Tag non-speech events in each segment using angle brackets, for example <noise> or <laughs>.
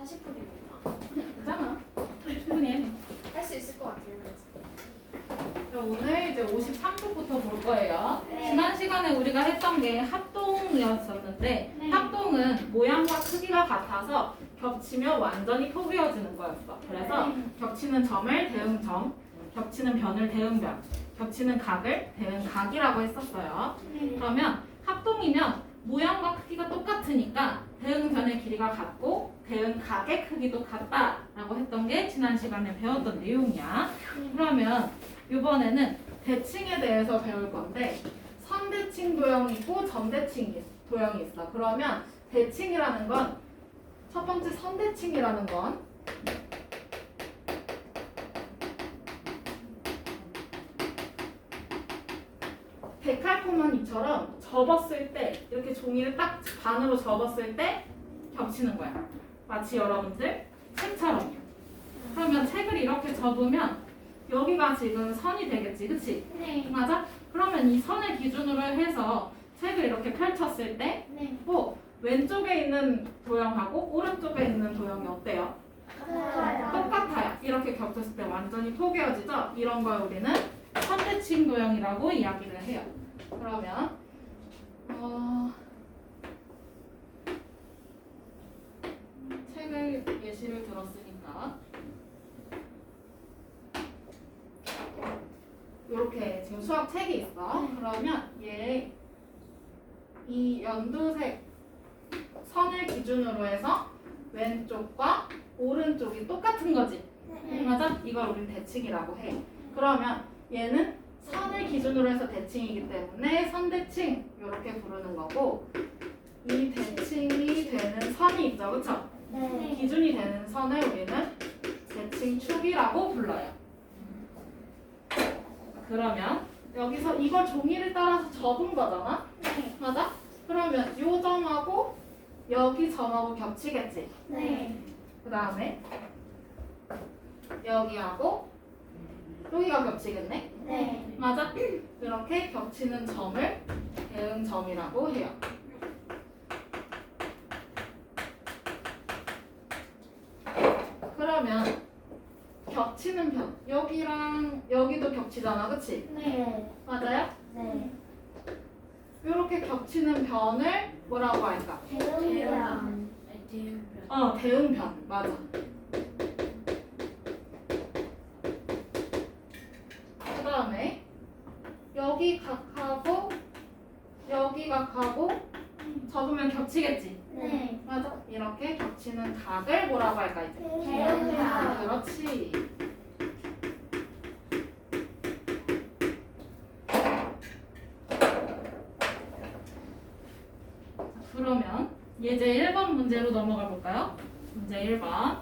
40분이구나. 괜찮아. 충분히 해. 할수 있을 것 같아요. 자, 오늘 이제 53부부터 볼 거예요. 네. 지난 시간에 우리가 했던 게 합동이었었는데 네. 합동은 모양과 크기가 같아서 겹치면 완전히 포개어지는 거였어. 그래서 네. 겹치는 점을 대응점, 겹치는 변을 대응변, 겹치는 각을 대응각이라고 했었어요. 네. 그러면 합동이면 모양과 크기가 똑같으니까 대응변의 길이가 같고 대응 각의 크기도 같다라고 했던 게 지난 시간에 배웠던 내용이야. 그러면 이번에는 대칭에 대해서 배울 건데 선대칭 도형이 있고 점대칭 도형이 있어. 그러면 대칭이라는 건 첫 번째 선대칭이라는 건 데칼코마니처럼 접었을 때 이렇게 종이를 딱 반으로 접었을 때 겹치는 거야. 마치 여러분들 책처럼요. 그러면 책을 이렇게 접으면 여기가 지금 선이 되겠지, 그치? 네. 맞아? 그러면 이 선을 기준으로 해서 책을 이렇게 펼쳤을 때, 네. 뭐 왼쪽에 있는 도형하고 오른쪽에 있는 도형이 어때요? 똑같아요. 이렇게 겹쳤을 때 완전히 포개어지죠? 이런 걸 우리는 선대칭 도형이라고 이야기를 해요. 그러면 어, 책을 예시를 들었으니까 이렇게 지금 수학 책이 있어. 그러면 얘 이 연두색 선을 기준으로 해서 왼쪽과 오른쪽이 똑같은 거지. 맞아? 이걸 우린 대칭이라고 해. 그러면 얘는 선을 기준으로 해서 대칭이기 때문에 선대칭 이렇게 부르는 거고 이 대칭이 되는 선이 있죠, 그렇죠? 네. 기준이 되는 선을 우리는 대칭 축이라고 불러요. 그러면 여기서 이걸 종이를 따라서 접은 거잖아, 네. 맞아? 그러면 요 점하고 여기 점하고 겹치겠지. 네. 그 다음에 여기하고 여기가 겹치겠네. 네. 맞아? 이렇게 겹치는 점을 대응점이라고 해요. 그러면 겹치는 편 여기랑 여기도 겹치잖아, 그치? 네. 맞아요? 네. 이렇게 겹치는 변을 뭐라고 할까? 대응이랑 어, 대응변 맞아. 그 다음에 여기 각하고 여기 각하고 접으면 겹치겠지. 네. 맞아. 이렇게 겹치는 각을 뭐라고 할까 이제? 대응이랑 그렇지. 자, 그러면 예제 1번 문제로 넘어가 볼까요? 문제 1번.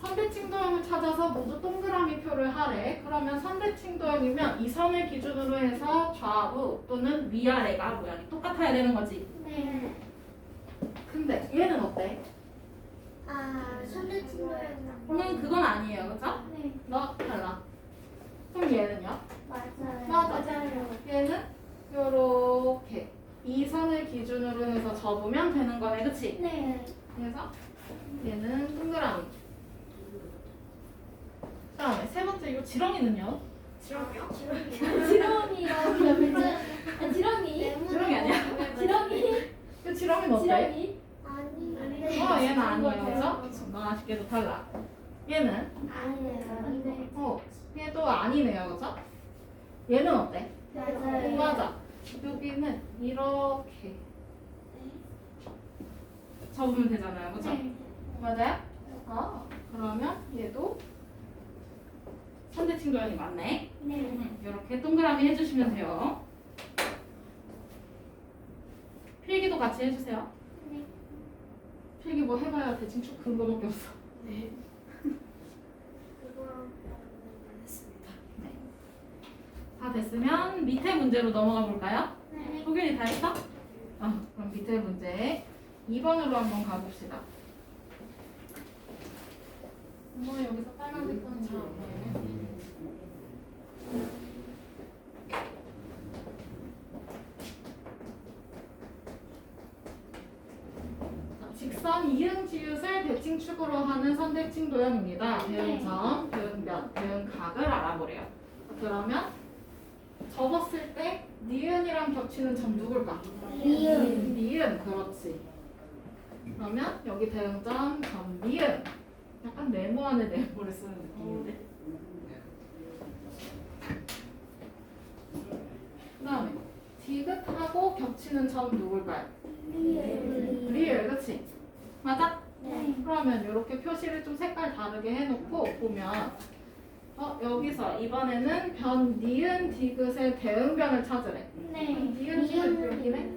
선대칭 도형을 찾아서 모두 동그라미 표를 하래. 그러면 선대칭 도형이면 이 선을 기준으로 해서 좌우 또는 위아래가 모양이 똑같아야 되는 거지. 네. 근데 얘는 어때? 아, 선대칭도였나? 는 그건 아니에요. 그죠? 네. 너 달라. 그럼 얘는요? 맞아요. 맞아. 맞아요. 얘는 요렇게 이 선을 기준으로 해서 접으면 되는 거네, 그치? 네. 그래서 얘는 동그라미. 그다음에 세 번째 이 지렁이는요? 지렁이요? <laughs> 지렁이라 <laughs> <laughs> 고 그러면 아, 지렁이 지렁이 아니야? 지렁이 그 지렁이는 어때? 지렁이 아니. 어, 얘는 아니에요. 그죠? 너 아쉽게도 탈락. 얘는 아니에요. 어, 얘도 아니네요, 그죠? 얘는 어때? 맞아요. 맞아. 여기는 이렇게 접으면 되잖아요, 그죠? 네. 맞아요? 어, 그러면 얘도 선대칭 도형이 맞네. 네. 이렇게 동그라미 해주시면 돼요. 필기도 같이 해주세요. 네. 필기 뭐 해봐야 대칭 축 근거밖에 없어. <laughs> 그거랑 했습니다. 다 됐으면 밑에 문제로 넘어가 볼까요? 네. 소균이 다 했어? 어, 그럼 밑에 문제 2번으로 한번 가봅시다. 엄마 여기서 빨간색 선이 잘안 보이네. 축으로 하는 선택칭 도형입니다. 대응점, 대응변, 대응각을 알아보래요. 그러면 접었을 때 니은이랑 겹치는 점 누굴까? 니은. 니은, 그렇지. 그러면 여기 대응점, 점, 니은. 약간 네모 안에 네모를 쓰는 느낌인데. 그 다음에 디귿하고 겹치는 점 누굴까요? 리을. 리을, 그치? 맞아? 네. 그러면 이렇게 표시를 좀 색깔 다르게 해놓고 보면 어 여기서 이번에는 변 니은 디귿의 대응변을 찾으래. 네. 니은 디귿 여기네.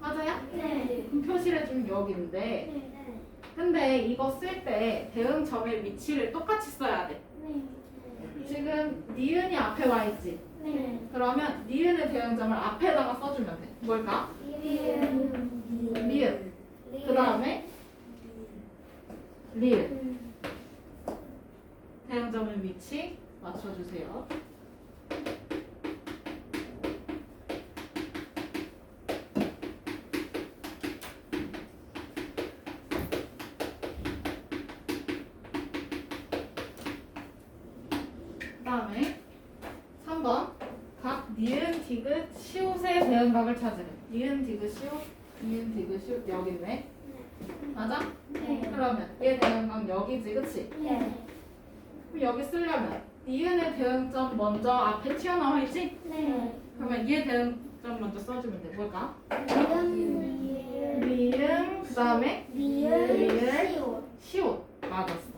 맞아요? 네. 그럼 표시를 좀 여기인데 네. 근데 이거 쓸 때 대응점의 위치를 똑같이 써야 돼. 지금 니은이 앞에 와 있지. 네. 그러면 니은의 대응점을 앞에다가 써주면 돼. 뭘까? 리을. 리은. 그 다음에 리을. 대응점의 위치 맞춰주세요. 그 다음에 3번 각 니은, 디귿, 시옷의 대응각을 찾으래. 니은, 디귿, 시옷, 니은, 디귿, 시옷 여기 있네. 맞아? 네. 그러면 얘 대응각 여기지, 그치? 네. 그럼 여기 쓰려면 니은의 대응점 먼저 앞에 튀어나와 있지? 네. 그러면 얘 대응점 먼저 써주면 돼. 뭘까? 리을. 리은, 그 다음에. 리을. 시옷. 시옷. 맞았어.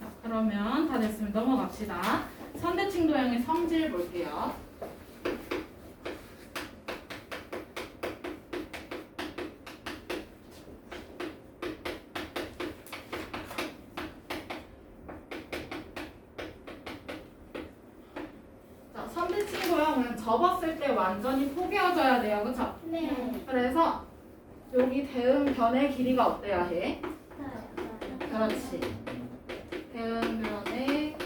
자, 그러면 다 됐으면 넘어갑시다. 선대칭 도형의 성질 볼게요. 자, 도형은 접었을 때 완전히 포개어져야 돼요. 그쵸? 네. 그래서 여기 대응 변의 길이가 어때야 해? 그렇지. 대응 변의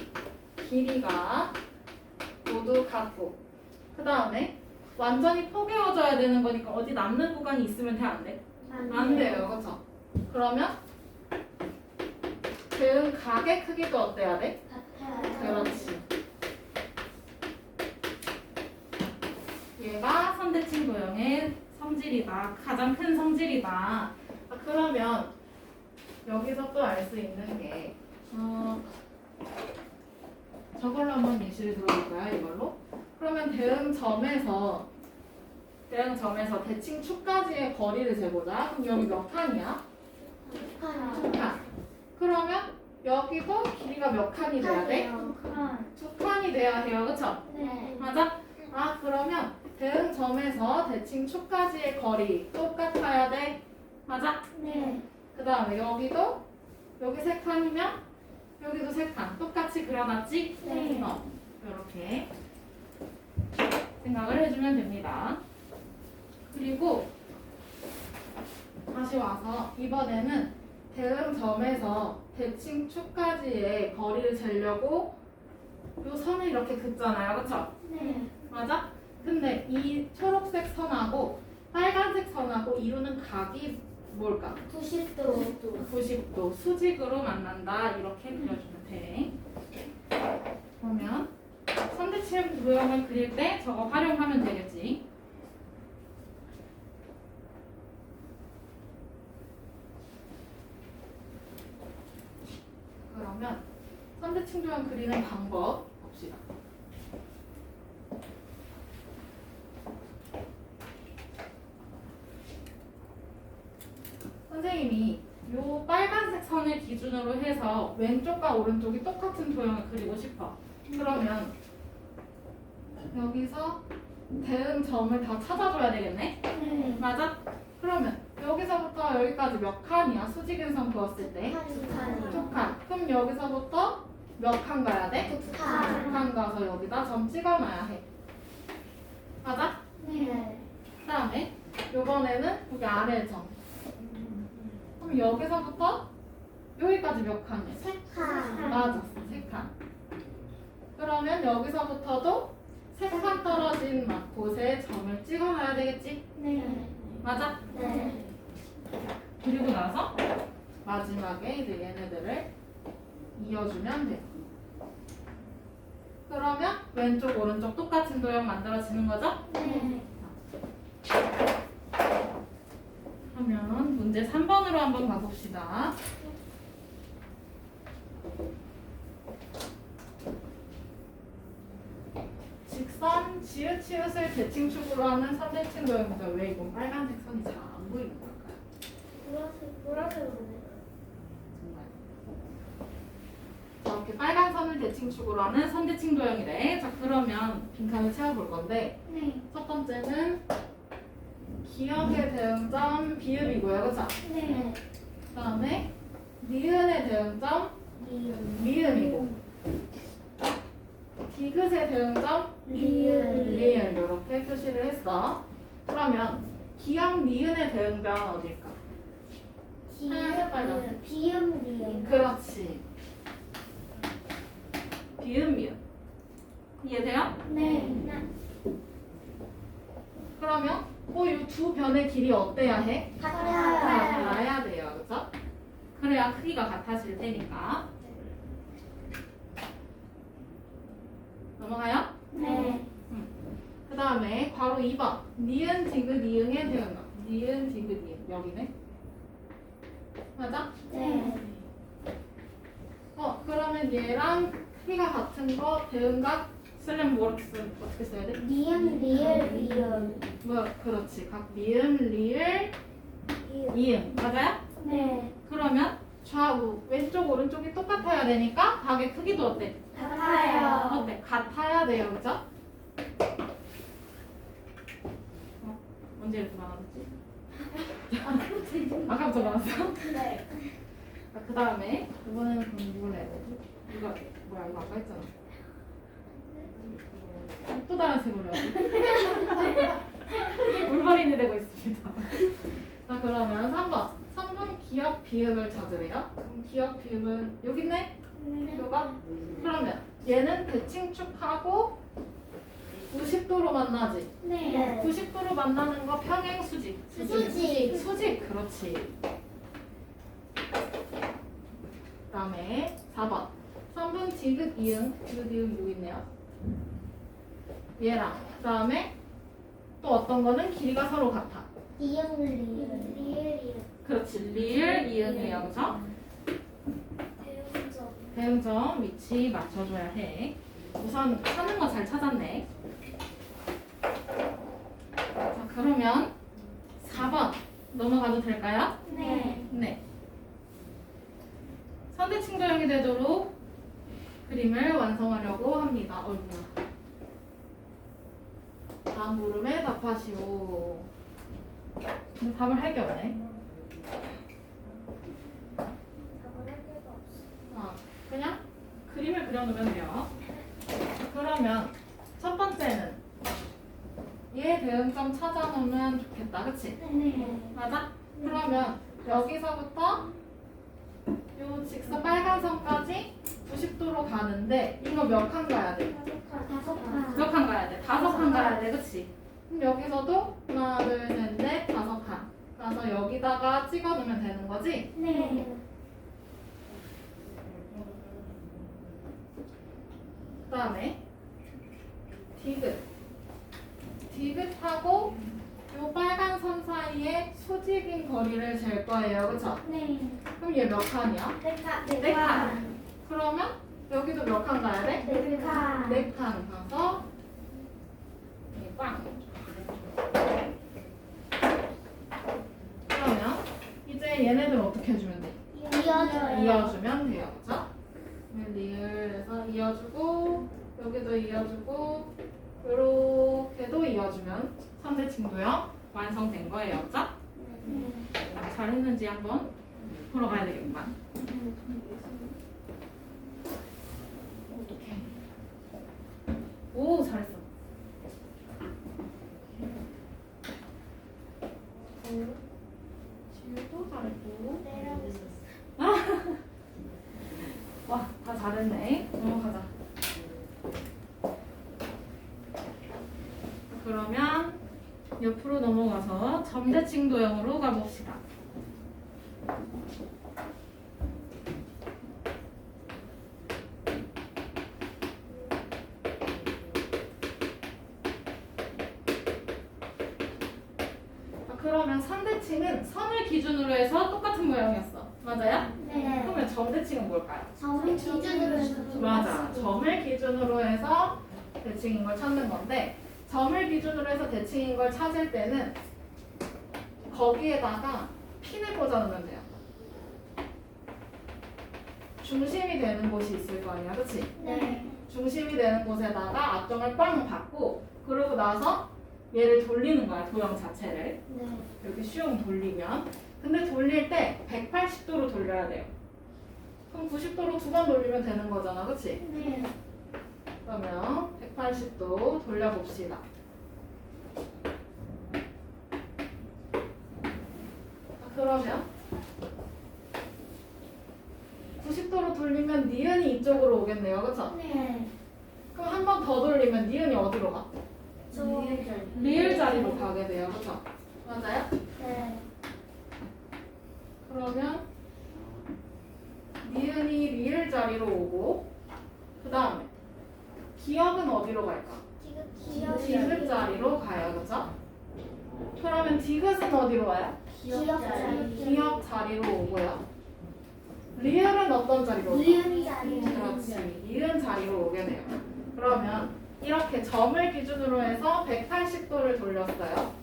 길이가 모두 같고 그 다음에 완전히 포개어져야 되는 거니까 어디 남는 구간이 있으면 돼 안 돼? 안 돼요. 그쵸? 그러면 대응 각의 크기도 어때야 돼? 그렇지. 얘가 선대칭 도형의 성질이다. 가장 큰 성질이다. 아, 그러면 여기서 또 알 수 있는 게 어, 저걸로 한번 예시를 들어볼까요? 이걸로? 그러면 대응점에서 대응점에서 대칭 축까지의 거리를 재보자. 그럼 여기 몇 칸이야? 두 칸. 그러면 여기도 길이가 몇 칸이 돼야 돼? 두 칸이 돼야 해요. 그쵸? 네. 맞아? 아 그러면 대응점에서 대칭축까지의 거리 똑같아야 돼. 맞아? 네. 그 다음에 여기도 여기 세 칸이면 여기도 세 칸. 똑같이 그려놨지? 네. 어, 이렇게 생각을 해주면 됩니다. 그리고 다시 와서 이번에는 대응 점에서 대칭 축까지의 거리를 재려고 요 선을 이렇게 긋잖아요. 그쵸? 네. 맞아? 근데 이 초록색 선하고 빨간색 선하고 이루는 각이 뭘까? 90도. 90도 수직으로 만난다 이렇게 그려주면 돼. 그러면 선대칭 도형을 그릴 때 저거 활용하면 되겠지. 그러면 선대칭 도형 그리는 방법 봅시다. 선생님이 요 빨간색 선을 해서 왼쪽과 오른쪽이 똑같은 도형을 그리고 싶어. 그러면 여기서 대응 점을 다 찾아줘야 되겠네? 네. 맞아? 그러면 여기서부터 여기까지 몇 칸이야? 수직인 선 그었을 때? 두 칸. 그럼 여기서부터 몇 칸 가야 돼? 두두 칸. 칸 가서 여기다 점 찍어놔야 해. 맞아? 네. 그 다음에 요번에는 여기 아래 점. 그럼 여기서부터 여기까지 몇 칸이야? 세 칸. 맞았어, 세 칸. 그러면 여기서부터도 세 칸 떨어진 곳에 점을 점을 찍어놔야 되겠지? 네. 맞아? 네. 그리고 나서 마지막에 이제 얘네들을 이어주면 돼. 그러면 왼쪽 오른쪽 똑같은 도형 만들어지는 거죠? 네. 그러면 문제 3번으로 한번 가봅시다. 직선 지읒치읒을 대칭축으로 하는 선대칭 도형입니다. 왜 이건 빨간색 선이 잘 안 보이는 걸까요? 보라색, 보라색으로 네. 정말. 이렇게 빨간 선을 대칭축으로 하는 선대칭 도형이래. 자 그러면 빈칸을 채워볼 건데 네. 첫 번째는 기억의 대응점 비읍이고요, 그렇죠? 네. 그다음에 니은의 대응점. 미음이고 디귿의 대응점 리은. 이렇게 표시를 했어. 그러면 기억 니은의 대응변 어딜까? 하얀색 빨간. 비음, 리은. 그렇지. 비음 미음. 이해돼요? 네. 그러면 어, 이두 변의 길이 어때야 해? 같아요. 같아야 돼요, 그렇죠? 그래야 크기가 같아질 테니까. 넘어가요? 네. 그 다음에 바로 2번 니은 디귿 이응의 대응어 니은 디귿 이응 여기네 맞아? 네. 어 그러면 얘랑 크기가 같은 거 대응각 이렇게 쓰, 어떻게 써야 돼? 리은, 리을, 리은. 뭐 그렇지 각 미음 리을 이응 맞아요? 네. 그러면 좌우 왼쪽 오른쪽이 똑같아야 되니까 각의 크기도 어때? 같아요. 어때? 같아야 돼요 그죠? 어? 언제 이렇게 많아졌지? 아까부터 많았어? 네. 아, 그 다음에 이번에는 그럼 누굴 해야 되지? 이거 뭐야 이거 아까 했잖아 또 다른 색으로 해야 돼 울버린이 되고 있습니다 자 그러면 3번 3번 기억 비음을 찾으래요 그럼 기억 비음은 여기 있네? 요가? 그러면 얘는 대칭축하고 90도로 만나지 네. 90도로 만나는 거 평행 수직. 수직. 수직. 그렇지. 그다음에 4번. 3번 디귿 이응. 디귿 이응 여기 있네요. 얘랑. 그다음에 또 어떤 거는 길이가 서로 같아. 리은, 리은. 리을이요. 그렇지. 리을 이응이에요. 그죠? 대응점. 위치 맞춰줘야 해. 우선 찾는 거 잘 찾았네. 자, 그러면 4번 넘어가도 될까요? 네. 네. 선대칭 도형이 되도록 그림을 완성하려고 합니다. 어이구야. 다음 물음에 답하시오. 답을 할 게 없네. 답을 할 데가 없어. 어, 그냥 그림을 그려놓으면 돼요. 그러면 첫 번째는 얘 대응점 찾아놓으면 좋겠다. 그치? 네. 맞아? 그러면 여기서부터 요 직선 빨간 선까지 90도로 가는데 이거 몇 칸 가야 돼? 다섯 칸. 몇칸 가야 돼? 다섯 칸 가야 돼, 그치? 그럼 여기서도 하나, 둘, 셋, 넷, 다섯 칸. 그래서 여기다가 찍어 놓으면 되는 거지? 네. 그 다음에 디귿. 디귿하고 요 빨간 선 사이에 수직인 거리를 잴 거예요, 그쵸? 네. 그럼 얘 몇 칸이야? 네 칸. 네 칸. 그러면 여기도 몇 칸 가야 돼? 네 칸. 네칸 가서 이 빵. 그러면 이제 얘네들 어떻게 해주면 돼? 이어져요. 이어주면 돼요, 그죠? 리을에서 이어주고 여기도 이어주고 이렇게도 이어주면 선대칭도형 완성된 거예요, 그죠? 네. 잘했는지 한번 보러 가야 되겠구만. 오, 잘했어. 지우도 잘했고. 내려고 있었어. 와, 다 잘했네. 넘어가자. 그러면 옆으로 넘어가서 점대칭 도형으로 가봅시다. 아, 그러면 선대칭은 선을 기준으로 해서 똑같은 모양이었어. 맞아요? 네. 그러면 점 대칭은 뭘까요? 점을 기준으로 해서 맞아. 점을 기준으로 해서 대칭인 걸 찾는 건데 점을 기준으로 해서 대칭인 걸 찾을 때는 거기에다가 핀을 꽂아 놓으면 돼요. 중심이 되는 곳이 있을 거 아니야, 그치? 네. 중심이 되는 곳에다가 앞점을 뻥 받고 그러고 나서 얘를 돌리는 거야, 도형 자체를. 네. 이렇게 슝 돌리면 근데 돌릴 때 180도로 돌려야 돼요. 그럼 90도로 두 번 돌리면 되는 거잖아, 그치? 네. 그러면 180도 돌려봅시다. 아, 그러면 90도로 돌리면 니은이 이쪽으로 오겠네요. 그쵸? 네. 그럼 한 번 더 돌리면 니은이 어디로 가? 저 리을 자리로 가게 돼요. 그쵸? 맞아요? 네. 그러면 니은이 리을 자리로 오고 그 다음에 기억은 어디로 갈까? 디귿 자리로 가요, 그죠? 그러면 디귿은 어디로 와요? 기억 자리. 기억 자리로 오고요. 리을은 어떤 자리로 올까? 리은 자리. 그렇지. 이은 자리로 오게 돼요. 그러면 이렇게 점을 기준으로 해서 180도를 돌렸어요.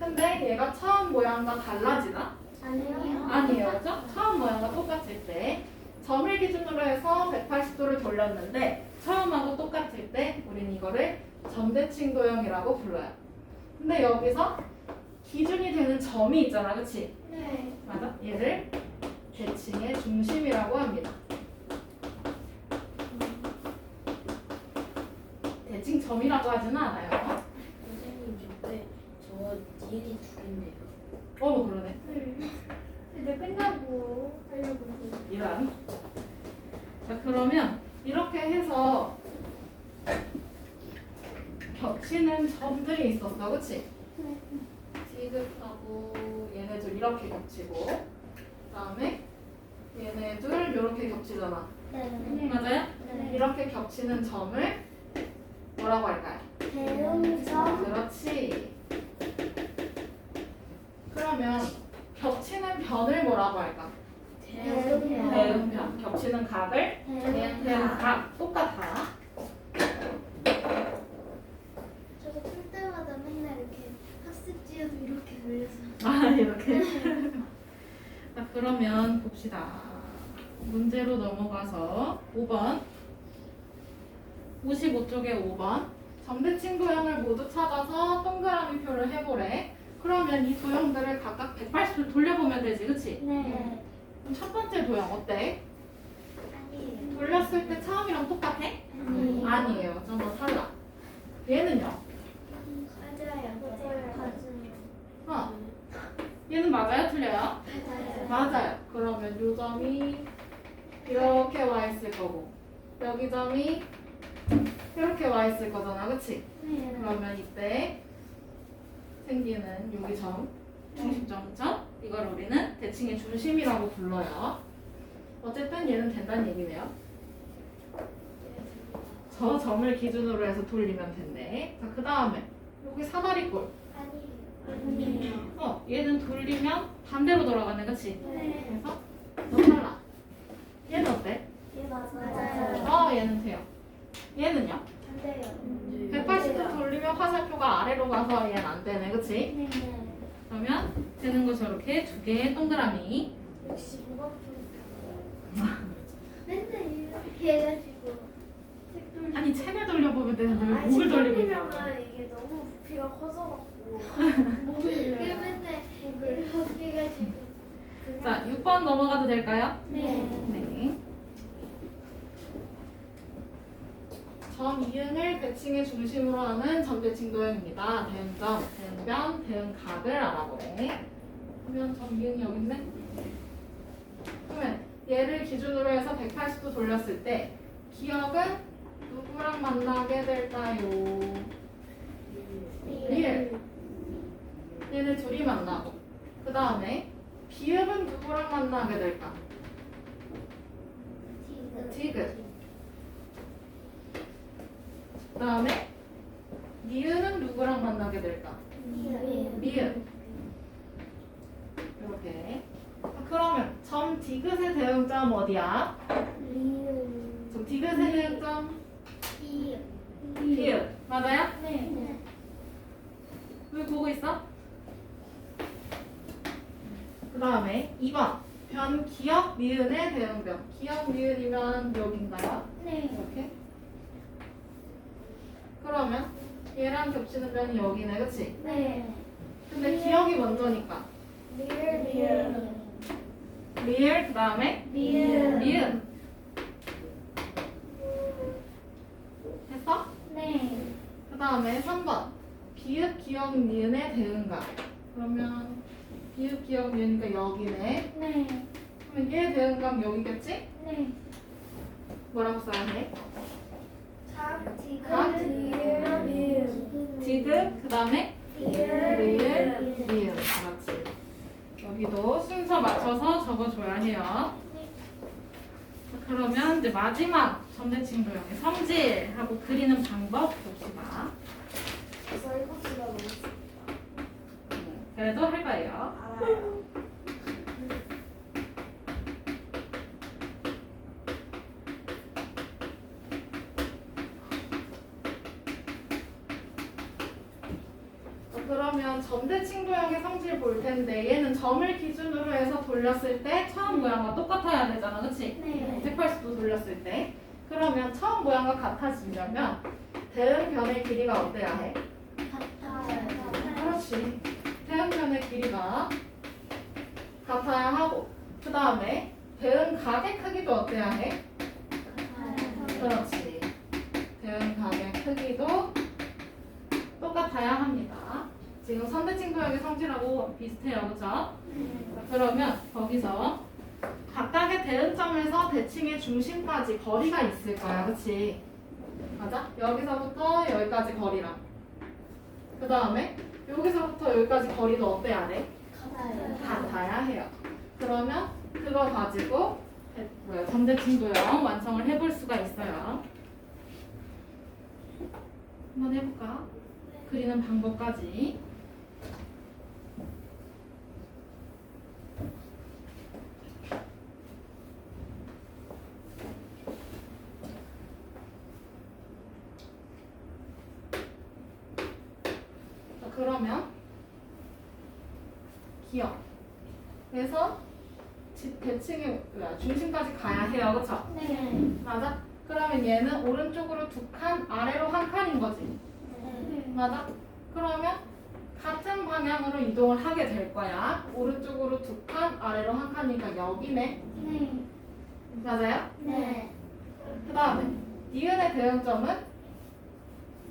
근데 얘가 처음 모양과 달라지나? 아니요. 아니에요, 그죠? 처음 모양과 똑같을 때 점을 기준으로 해서 180도를 돌렸는데 처음하고 똑같을 때 우린 이거를 점대칭 도형이라고 불러요. 근데 여기서 기준이 되는 점이 있잖아, 그치? 네. 맞아? 얘를 대칭의 중심이라고 합니다. 대칭 점이라고 하지는 않아요. 선생님 근데 저 니은이 두 개인데요. 어, 그러네. 이제 끝나고 하려고. 이런. 자, 그러면 이렇게 해서 겹치는 점들이 있었어, 그치? 네. 디귿하고 얘네들 이렇게 겹치고 그다음에 얘네들 이렇게 겹치잖아. 네. 맞아요? 네. 이렇게 겹치는 점을 뭐라고 할까요? 대음점. 그렇지. 그러면 겹치는 변을 뭐라고 할까? 대음편. 겹치는 각을. 대음각 똑같아. 저도 풀 때마다 맨날 이렇게 학습지에도 이렇게 그려서. 아 이렇게. 자 그러면 봅시다. 문제로 넘어가서 5번. 55쪽에 5번. 점대칭 도형을 모두 찾아서 동그라미 표를 해보래. 그러면 이 도형들을 각각 180도 돌려보면 되지, 그치? 네. 그럼 첫 번째 도형 어때? 아니에요. 돌렸을 때 처음이랑 똑같아? 아니에요. 아니에요. 좀 더 달라. 얘는요? 맞아요. 맞아요. 어. 얘는 맞아요? 틀려요? 맞아요. 맞아요. 그러면 요 점이 이렇게 와 있을 거고 여기 점이 이렇게 와 있을 거잖아, 그치? 네. 그러면 이때 생기는 여기 점, 중심점, 그쵸? 이걸 우리는 대칭의 중심이라고 불러요. 어쨌든 얘는 된다는 얘기네요. 저 점을 기준으로 해서 돌리면 된대. 자, 그 다음에 여기 사다리꼴. 아니에요. 어, 얘는 돌리면 반대로 돌아가네, 그치? 네. 그래서 너 달라. 얘는 어때? 예, 맞아요. 어, 얘는 돼요. 얘는요? 안 돼요. 180도 돌리면 화살표가 아래로 가서 얘는 안 되네, 그치? 네. 네. 그러면 되는 거 저렇게 두 개의 동그라미. 역시 뭐가 맨날 이렇게 해가지고 아니, 책을 돌려보면 되는데 왜 목을 책 돌리고 있냐고. 이게 너무 부피가 커져갖고 <laughs> 목을 맨날 이렇게 해가지고 자, 6번 넘어가도 될까요? 네. 네. 점 이응을 대칭의 중심으로 하는 점대칭 도형입니다. 대응점, 대응변, 대응각을 알아보래. 그러면 점 이응이 여기 있네. 그러면 얘를 기준으로 해서 180도 돌렸을 때 기억은 누구랑 만나게 될까요? 리을. 얘네 둘이 만나고 그 다음에 비읍은 누구랑 만나게 될까? 디귿 그 다음에 니은은 누구랑 만나게 될까? 미음 이렇게 아, 그러면 점 디귿의 대응점 어디야? 점 디귿의 대응점 비읍 맞아요? 네. 왜 보고 있어? 그 다음에 2번 변 기억 미은의 대응변 기억 미은이면? 네. 이렇게 그러면 얘랑 겹치는 변이 여기네 그치? 네. 근데 기억이 먼저니까 리을 그 다음에 미음. 미은 했어? 네. 그 다음에 3번 비읍 기억 미은의 대응가 그러면 비읍 기억 미은이니까 여기네 네. 그러면 얘 대응감 여기겠지? 네. 뭐라고 써야 해? 그 디귿 그 다음에 리을 미음 그렇지. 여기도 순서 맞춰서 적어줘야 해요. 그러면 이제 마지막 점대칭 도형의 성질하고 그리는 방법 봅시다. 음, 그래도 할 거예요. 어, 그러면 점대칭 도형의 성질 볼 텐데 얘는 점을 기준으로 해서 돌렸을 때 처음 모양과 똑같아야 되잖아 그치? 네. 180도 돌렸을 때 그러면 처음 모양과 같아지려면 대응 변의 길이가 어때야 해? 그렇지 대응 변의 길이가 같아야 하고 그 다음에 대응각의 크기도 어때야 해? 그렇지 대응각의 크기도 똑같아야 합니다 지금 선대칭 도형의 성질하고 비슷해요 그쵸? 그러면 거기서 각각의 대응점에서 대칭의 중심까지 거리가 있을 거야, 그치? 맞아? 여기서부터 여기까지 거리랑. 그 다음에 여기서부터 여기까지 거리도 어때야 돼? 같아야 해요. 그러면 그거 가지고 대- 뭐야, 점대칭 도형 완성을 해볼 수가 있어요. 한번 해볼까? 그리는 방법까지. 자, 그러면 기억. 그래서 지- 대칭의 뭐야, 중심까지 가야 해요, 그렇죠? 네. 맞아? 그러면 얘는 오른쪽으로 두 칸, 아래로 한 칸인 거지. 맞아? 그러면 같은 방향으로 이동을 하게 될 거야. 오른쪽으로 두 칸, 아래로 한 칸이니까 여기네. 네. 맞아요? 네. 그 다음에 니은의 대응점은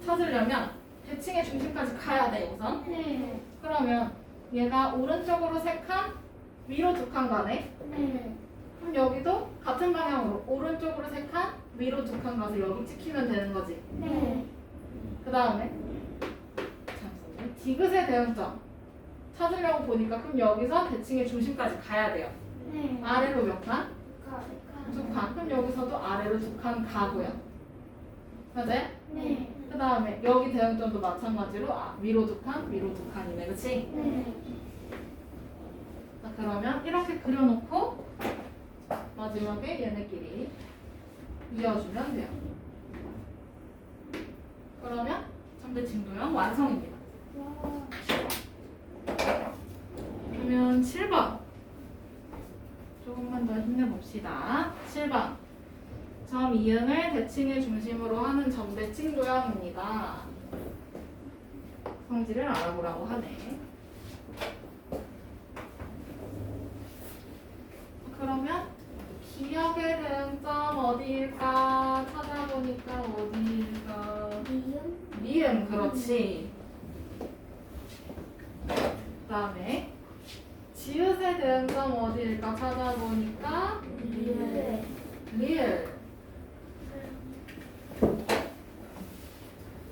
찾으려면 대칭의 중심까지 가야 돼 우선. 네. 그러면 얘가 오른쪽으로 세 칸, 위로 두 칸 가네. 네. 그럼 여기도 같은 방향으로 오른쪽으로 세 칸, 위로 두 칸 가서 여기 찍히면 되는 거지. 네. 그 다음에. 디귿의 대응점 찾으려고 보니까 그럼 여기서 대칭의 중심까지 가야 돼요. 네. 아래로 몇 칸? 두 칸. 그럼 여기서도 아래로 두 칸 가고요. 맞아요? 네. 그 다음에 여기 대응점도 마찬가지로 아, 위로 두 칸, 위로 두 칸이네, 그치? 네. 자, 그러면 이렇게 그려놓고 마지막에 얘네끼리 이어주면 돼요. 그러면 점대칭 도형 완성입니다. 그러면 7번 조금만 더 힘내봅시다. 7번 점 이응을 대칭의 중심으로 하는 점대칭 도형입니다. 성질을 알아보라고 하네. 그러면 기억의 대응점 어디일까 찾아보니까 어디일까 미음 그렇지 그 다음에 지읒의 대응점 어디일까 찾아보니까 리을 그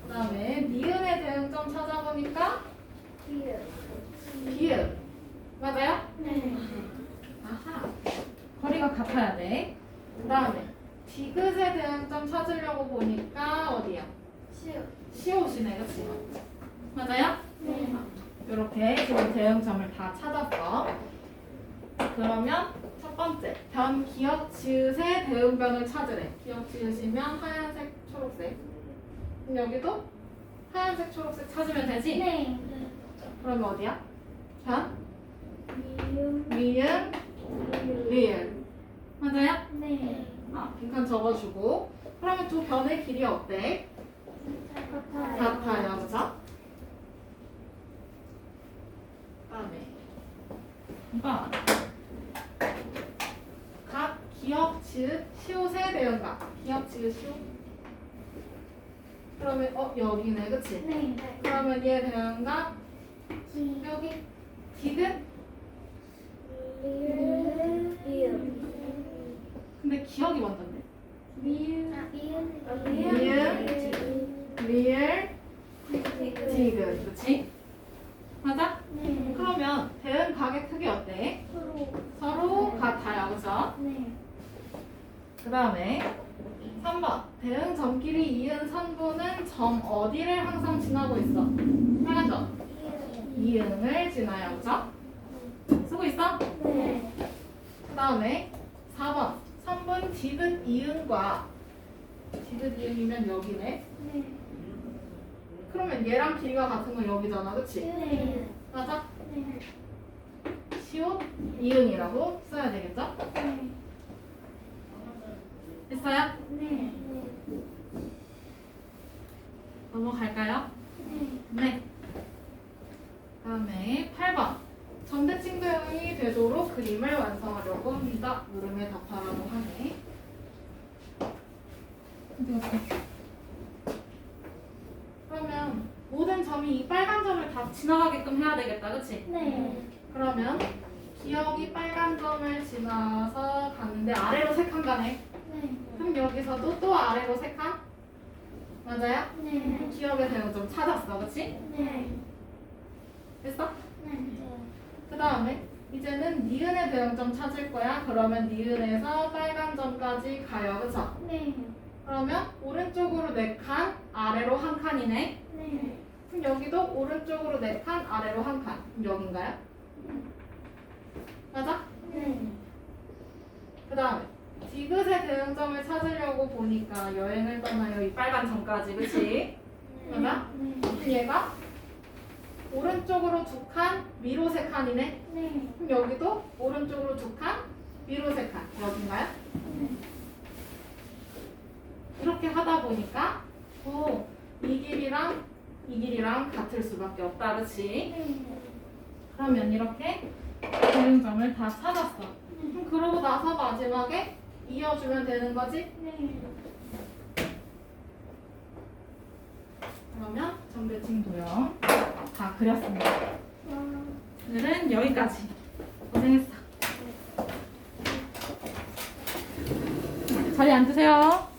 다음에 니은의 대응점 찾아보니까 비읍. 맞아요? 네. 아하. 거리가 같아야 돼. 그 다음에 디귿에 대한 점 찾으려고 보니까 어디야? 시옷. 시옷이네, 그치? 맞아요? 네. 이렇게 지금 대응점을 다 찾았어. 그러면 첫 번째 변 기억 지읒의 대응변을 찾으래. 기억 지읒이면 하얀색, 초록색. 그럼 여기도 하얀색, 초록색 찾으면 되지? 네. 그러면 어디야? 변, 미음. 미음, 리을. 맞아요? 네. 아, 빈칸 적어주고. 그러면 두 변의 길이 어때? 같아요. 같아요, 그죠? 다음에 2번 각 기억, 지읒, 시옷의 대응각 기억, 지읒, 시옷 그러면 어 여기네 그치? 네. 그러면 얘 대응각 기. 여기 디귿. 미음. 근데 기억이. 아, 미음. 미음. 리을 디귿 그치? 맞아? 네. 그러면 대응각의 크기 어때? 서로. 같아요 그죠? 네. 그 다음에 3번 대응 점끼리 이은 선분은 점 어디를 항상 지나고 있어? 빨간 점 이응을 지나요 그죠? 쓰고 있어? 네. 그 다음에 4번 선분 디귿 이응과 디귿 이응이면 여기네 네. 그러면 얘랑 길이가 같은 건 여기잖아 그치? 네. 맞아? 네. 시옷 이응이라고 써야 되겠죠? 네. 됐어요? 네. 넘어갈까요? 네. 네. 다음에 8번. 전대칭 도형이 되도록 그림을 완성하려고 합니다. 물음에 답하라고 하네. 어디 갔어? 그러면 모든 점이 이 빨간 점을 다 지나가게끔 해야 되겠다, 그치? 네. 그러면 기억이 빨간 점을 지나서 가는데 아래로 세 칸 가네. 네. 그럼 여기서도 또 아래로 세 칸? 맞아요? 네. 기억에 대한 점 찾았어, 그치? 네. 됐어? 네. 그 다음에 이제는 니은의 대응점 찾을 거야. 그러면 니은에서 빨간 점까지 가요. 그쵸? 네. 그러면 오른쪽으로 네 칸, 아래로 한 칸이네. 네. 그럼 여기도 오른쪽으로 네 칸, 아래로 한 칸. 그럼 여긴가요? 맞아? 네. 그 다음에 디귿의 대응점을 찾으려고 보니까 여행을 떠나요. 이 빨간 점까지. 그치? 맞아? 네. 그럼 얘가 오른쪽으로 두 칸, 위로 세 칸이네. 네. 그럼 여기도 오른쪽으로 두 칸, 위로 세 칸. 여긴가요? 이렇게 하다 보니까 오, 이 길이랑 이 길이랑 같을 수밖에 없다. 그렇지? 네. 그러면 이렇게 대응점을 다 찾았어. 그럼 그러고 나서 마지막에 이어주면 되는 거지? 네. 그러면 도형 다 그렸습니다. 와. 오늘은 여기까지. 고생했어. 자리 앉으세요.